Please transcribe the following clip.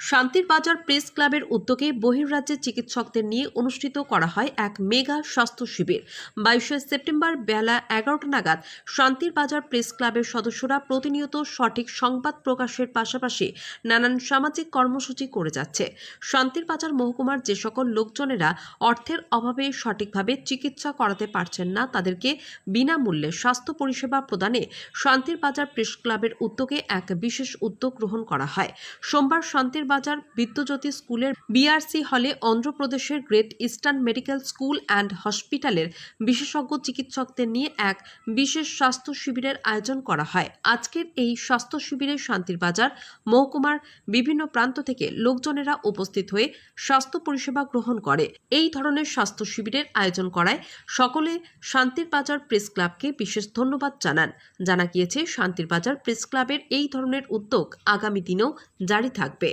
শান্তির বাজার প্রেস ক্লাবের উদ্যোগে বহির্রাজ্যের চিকিৎসকদের নিয়ে অনুষ্ঠিত করা হয় এক মেগা স্বাস্থ্য শিবির। বাইশে সেপ্টেম্বর বেলা এগারোটা নাগাদ শান্তির বাজার প্রেস ক্লাবের সদস্যরা প্রতিনিয়ত সঠিক সংবাদ প্রকাশের পাশাপাশি নানান সামাজিক কর্মসূচি করে যাচ্ছে। শান্তির বাজার মহকুমার যে সকল লোকজনেরা অর্থের অভাবে সঠিকভাবে চিকিৎসা করাতে পারছেন না, তাদেরকে বিনামূল্যে স্বাস্থ্য পরিষেবা প্রদানে শান্তির বাজার প্রেস ক্লাবের উদ্যোগে এক বিশেষ উদ্যোগ গ্রহণ করা হয়। সোমবার শান্তির বাজার, বিদ্যুজ্যোতি স্কুলের বিআরসি হলে অন্ধ্রপ্রদেশের great eastern medical school and হসপিটালের বিশেষজ্ঞ চিকিৎসকদের নিয়ে এক বিশেষ স্বাস্থ্য শিবিরের আয়োজন করা হয়। আজকের এই স্বাস্থ্য শিবিরে শান্তির বাজার, মহকুমার বিভিন্ন প্রান্ত থেকে লোকজনেরা উপস্থিত হয়ে স্বাস্থ্য পরিষেবা গ্রহণ করে। এই ধরনের স্বাস্থ্য শিবিরের আয়োজন করায় সকলে শান্তির বাজার প্রেস ক্লাবকে বিশেষ ধন্যবাদ জানান। জানা গিয়েছে, শান্তির বাজার প্রেস ক্লাবের এই ধরনের উদ্যোগ আগামী দিনেও জারি থাকবে।